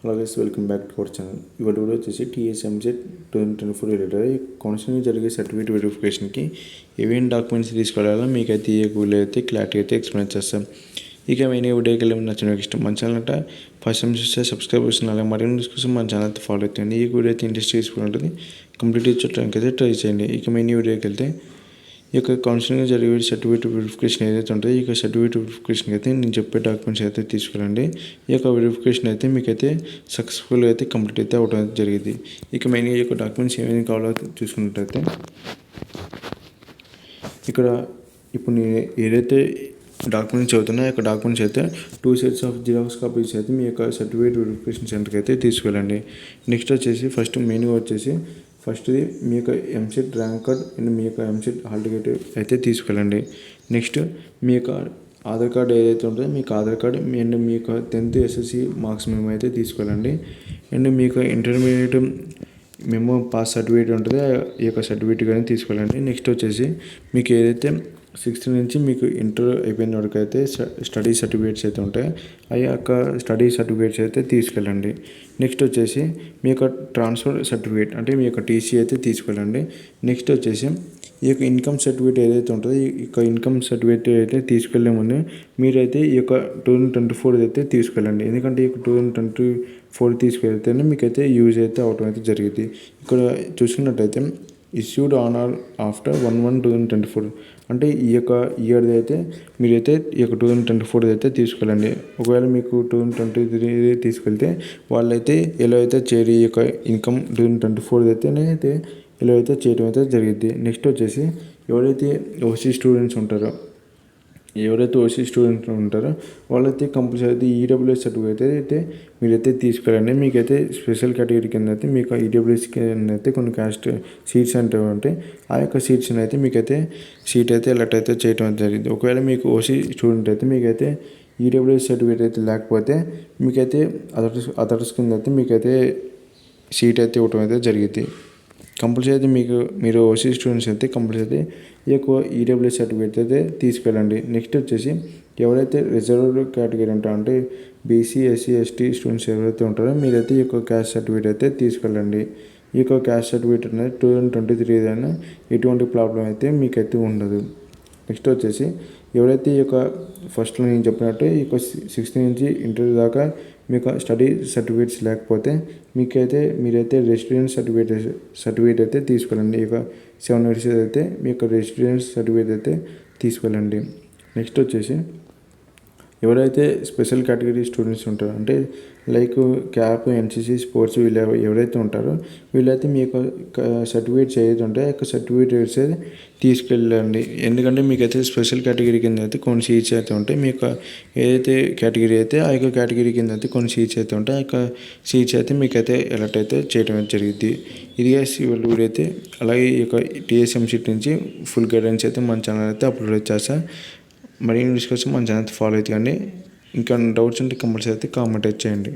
Hello guys welcome back to our channel ఇవాళ video వచ్చేసి TSMZ two thousand twenty four related counselling జరిగే certificate వెరిఫికేషన్కి ఏమేమి documents తీసుకోవాలో మీకైతే ఏ వీడియో అయితే క్లారిటీ అయితే ఎక్స్ప్లెయిన్ చేస్తాం. ఇక మెయిన్ వీడియోకి వెళ్ళి నచ్చిన ఇష్టం మన ఛానల్ అంటే ఫస్ట్ టైం చూస్తే సబ్స్క్రైబ్ చేసిన అలాగే మరిన్ని కోసం మన ఛానల్ అయితే ఫాలో అవుతుంది ఈ వీడియో అయితే ఇంట్రెస్ట్ తీసుకుంటుంది కంప్లీట్ చూడడానికి అయితే ట్రై చేయండి. ఇక మెయిన్ వీడియోకి వెళ్తే ఈ యొక్క కౌన్సిలింగ్ జరిగే సర్టిఫికేట్ వెరిఫికేషన్ ఏదైతే ఉంటుందో ఈ యొక్క సర్టిఫికేట్ వెరిఫికేషన్కి అయితే నేను చెప్పే డాక్యుమెంట్స్ అయితే తీసుకురండి. ఈ యొక్క వెరిఫికేషన్ అయితే మీకైతే సక్సెస్ఫుల్గా అయితే కంప్లీట్ అయితే అవడం జరిగింది. ఇక మెయిన్ ఈ యొక్క డాక్యుమెంట్స్ ఏమేమి కావాలో చూసుకున్నట్టయితే ఇక్కడ ఇప్పుడు నేను ఏదైతే డాక్యుమెంట్స్ చదువుతున్నా యొక్క డాక్యుమెంట్స్ అయితే two sets of xerox copies అయితే మీ యొక్క సర్టిఫికేట్ వెరిఫికేషన్ సెంటర్కి అయితే తీసుకెళ్ళండి. నెక్స్ట్ వచ్చేసి ఫస్ట్ మెయిన్గా వచ్చేసి ఫస్ట్ది మీ యొక్క ఎంసెట్ ర్యాంక్ కార్డ్ అండ్ మీ యొక్క ఎంసెట్ హాల్ టికెట్ అయితే తీసుకెళ్ళండి. నెక్స్ట్ మీ యొక్క ఆధార్ కార్డ్ ఏదైతే ఉంటుందో మీకు ఆధార్ కార్డ్ అండ్ మీ యొక్క టెన్త్ ఎస్ఎస్సి మార్క్స్ మేము అయితే తీసుకెళ్ళండి. అండ్ మీ యొక్క ఇంటర్మీడియట్ మేము పాస్ సర్టిఫికేట్ ఉంటుందో ఈ యొక్క సర్టిఫికేట్ కానీ తీసుకెళ్ళండి. నెక్స్ట్ వచ్చేసి మీకు ఏదైతే సిక్స్త్ నుంచి మీకు ఇంటర్ అయిపోయిన వరకు అయితే స్టడీ సర్టిఫికేట్స్ అయితే ఉంటాయి. ఆ యొక్క స్టడీ సర్టిఫికేట్స్ అయితే తీసుకెళ్ళండి. నెక్స్ట్ వచ్చేసి మీ యొక్క ట్రాన్స్ఫర్ సర్టిఫికేట్ అంటే మీ యొక్క టీసీ అయితే తీసుకెళ్ళండి. నెక్స్ట్ వచ్చేసి ఈ యొక్క ఇన్కమ్ సర్టిఫికేట్ ఏదైతే ఉంటుందో ఈ యొక్క ఇన్కమ్ సర్టిఫికేట్ అయితే తీసుకెళ్ళే ముందు మీరైతే ఈ యొక్క టూ థౌజండ్ ట్వంటీ ఫోర్ అయితే తీసుకెళ్ళండి. ఎందుకంటే ఈ యొక్క టూ థౌజండ్ ట్వంటీ ఫోర్ తీసుకెళ్తేనే మీకైతే యూజ్ అయితే అవటం అయితే జరిగింది. ఇక్కడ చూసుకున్నట్టయితే issued on or after one one two thousand twenty four అంటే ఈ యొక్క ఇయర్ది అయితే మీరైతే ఈ యొక్క టూ థౌసండ్ ట్వంటీ ఫోర్ అయితే తీసుకెళ్ళండి. ఒకవేళ మీకు టూ థౌసండ్ ట్వంటీ త్రీ తీసుకెళ్తే వాళ్ళైతే ఎలా అయితే చేరి ఈ యొక్క income two thousand twenty four అయితేనే అయితే ఇలా అయితే చేయడం అయితే జరిగింది నెక్స్ట్ వచ్చేసి ఎవరైతే ఓసీ స్టూడెంట్స్ ఉంటారో ఎవరైతే ఓసీ స్టూడెంట్స్ ఉంటారో వాళ్ళైతే కంపల్సరీ అయితే ఈడబ్ల్యూఎస్ సర్టిఫికేట్ అయితే మీరైతే తీసుకెళ్ళండి మీకైతే స్పెషల్ కేటగిరీ కింద అయితే మీకు ఈడబ్ల్యూఎస్ కింద అయితే కొన్ని క్యాస్ట్ సీట్స్ అంటే ఉంటాయి. ఆ యొక్క సీట్స్ని అయితే మీకైతే సీట్ అయితే ఎలక్ట్ అయితే చేయడం జరిగింది. ఒకవేళ మీకు ఓసీ స్టూడెంట్ అయితే మీకైతే ఈడబ్ల్యూఎస్ సర్టిఫికేట్ అయితే లేకపోతే మీకైతే అదర్స్ అదర్స్ కింద అయితే మీకైతే సీట్ అయితే ఇవ్వడం అయితే జరిగింది. కంపల్సరీ అయితే మీకు మీరు ఓసీ స్టూడెంట్స్ అయితే కంపల్సరీ ఈ యొక్క ఈడబ్ల్యూఎస్ సర్టిఫికేట్ అయితే తీసుకెళ్ళండి. నెక్స్ట్ వచ్చేసి ఎవరైతే రిజర్వ్డ్ కేటగిరీ ఉంటారో అంటే బీసీ ఎస్సీ ఎస్టీ స్టూడెంట్స్ ఎవరైతే ఉంటారో మీరైతే ఈ యొక్క క్యాస్ట్ సర్టిఫికేట్ అయితే తీసుకెళ్ళండి. ఈ యొక్క క్యాస్ట్ సర్టిఫికేట్ అనేది టూ థౌజండ్ ట్వంటీ త్రీ అయినా ఎటువంటి ప్రాబ్లం అయితే మీకైతే ఉండదు. నెక్స్ట్ వచ్చేసి ఎవరైతే ఈ యొక్క ఫస్ట్లో నేను చెప్పినట్టు ఈ యొక్క సిక్స్త్ నుంచి ఇంటర్ దాకా మీకు స్టడీ సర్టిఫికేట్స్ లేకపోతే మీకైతే మీరైతే రెసిడెన్స్ సర్టిఫికేట్ సర్టిఫికేట్ అయితే తీసుకెళ్ళండి. ఇక సెవెన్ ఇయర్స్ అయితే మీ యొక్క రెసిడెన్స్ సర్టిఫికేట్ అయితే తీసుకెళ్ళండి. నెక్స్ట్ వచ్చేసి ఎవరైతే స్పెషల్ కేటగిరీ స్టూడెంట్స్ ఉంటారో అంటే లైక్ క్యాప్ ఎన్సీసీ స్పోర్ట్స్ వీళ్ళు ఎవరైతే ఉంటారో వీళ్ళైతే మీ యొక్క సర్టిఫికేట్స్ ఏదైతే ఉంటాయో ఆ యొక్క సర్టిఫికేట్స్ తీసుకెళ్ళండి. ఎందుకంటే మీకైతే స్పెషల్ కేటగిరీ కింద అయితే కొన్ని సీట్స్ అయితే ఉంటాయి. మీ యొక్క ఏదైతే కేటగిరీ అయితే ఆ యొక్క కేటగిరీ కింద అయితే కొన్ని సీట్స్ అయితే ఉంటాయి. ఆ యొక్క సీట్స్ అయితే మీకైతే ఎలర్ట్ అయితే చేయడం జరిగింది ఇది వాళ్ళు అయితే అలాగే ఈ యొక్క టీఎస్ఎంసీ నుంచి ఫుల్ గైడెన్స్ అయితే మన ఛానల్ అయితే అప్లోడ్ చేస్తా. మరిన్ని న్యూస్ కోసం మన ఛానల్ ఫాలో అవుతుంది కానీ ఇంకా డౌట్స్ ఉంటే కంపల్సరీ అయితే కామెంట్ చేయండి.